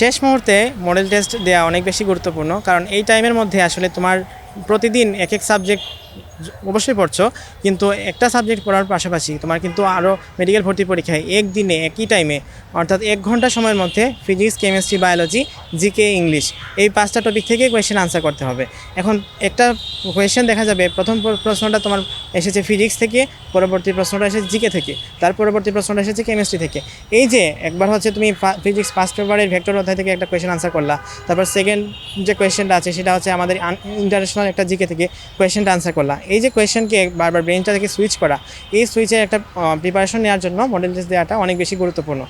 শেষ মুহূর্তে model test দেওয়া অনেক বেশি গুরুত্বপূর্ণ, কারণ এই টাইমের মধ্যে আসলে তোমার প্রতিদিন এক এক সাবজেক্ট অবশ্যই পড়ছো। কিন্তু একটা সাবজেক্ট পড়ার পাশাপাশি তোমার কিন্তু আরও মেডিকেল ভর্তি পরীক্ষায় একদিনে, একই টাইমে অর্থাৎ এক ঘণ্টা সময়ের মধ্যে physics chemistry biology GK English এই পাঁচটা টপিক থেকে কোয়েশ্চেন আনসার করতে হবে। এখন একটা কোয়েশ্চেন দেখা যাবে, প্রথম প্র- প্রশ্নটা তোমার এসেছে ফিজিক্স থেকে, পরবর্তী প্রশ্নটা এসেছে জিকে থেকে, তার পরবর্তী প্রশ্নটা এসেছে কেমিস্ট্রি থেকে। এই যে একবার হচ্ছে তুমি ফিজিক্স ফার্স্ট পেপারের ভেক্টর অধ্যায় থেকে একটা কোয়েশ্চেন আনসার করলা, তারপর সেকেন্ড যে কোয়েশ্চেনটা আছে, সেটা হচ্ছে আমাদের ইন্টারন্যাশনাল একটা জিকে থেকে কোয়েশ্চেনটা আনসার করলা। এই যে কোয়েশ্চেনকে বারবার ব্রেনটা থেকে সুইচ করা, এই সুইচের একটা প্রিপারেশন নেওয়ার জন্য মডেল টেস্ট দেওয়াটা অনেক বেশি গুরুত্বপূর্ণ।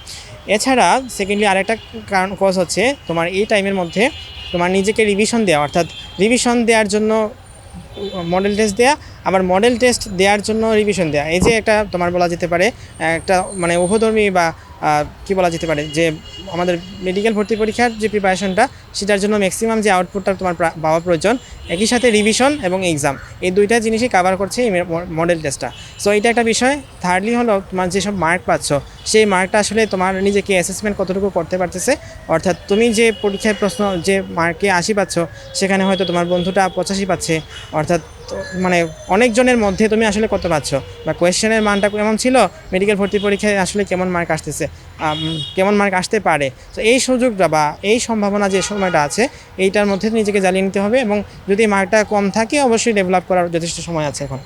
এছাড়া সেকেন্ডলি আরেকটা কারণ কজ হচ্ছে তোমার এই টাইমের মধ্যে তোমার নিজেকে রিভিশন দেওয়া অর্থাৎ রিভিশন দেওয়ার জন্য মডেল টেস্ট দেওয়া আবার মডেল টেস্ট দেওয়ার জন্য রিভিশন দেওয়া এই যে একটা তোমার বলা যেতে পারে, একটা মানে উভধর্মী বা কি বলা যেতে পারে, যে আমাদের মেডিকেল ভর্তি পরীক্ষার যে প্রিপারেশনটা সেটার জন্য ম্যাক্সিমাম যে আউটপুটটা তোমার পাওয়া প্রয়োজন, একই সাথে রিভিশন এবং এক্সাম এই দুইটা জিনিসই কভার করছে এই মডেল টেস্টটা সো এটা একটা বিষয়। থার্ডলি হলো, তোমার যেসব মার্ক পাচ্ছ, সেই মার্কটা আসলে তোমার নিজেকে অ্যাসেসমেন্ট কতটুকু করতে পারতেছে। অর্থাৎ তুমি যে পরীক্ষায় প্রশ্ন, যে মার্কে আশি পাচ্ছ, সেখানে হয়তো তোমার বন্ধুটা পঁচাশি পাচ্ছে। অর্থাৎ তো মানে অনেকজনের মধ্যে তুমি আসলে কত পাচ্ছ? বা কোয়েশ্চেনের মানটা কেমন ছিল? মেডিকেল ভর্তি পরীক্ষায় আসলে কেমন মার্ক আসতেছে? কেমন মার্ক আসতে পারে? তো এই সুযোগটা বা এই সম্ভাবনা যে সময়টা আছে, এইটার মধ্যে নিজেকে জ্বালিয়ে নিতে হবে এবং যদি মার্কটা কম থাকে, অবশ্যই ডেভেলপ করার যথেষ্ট সময় আছে এখন।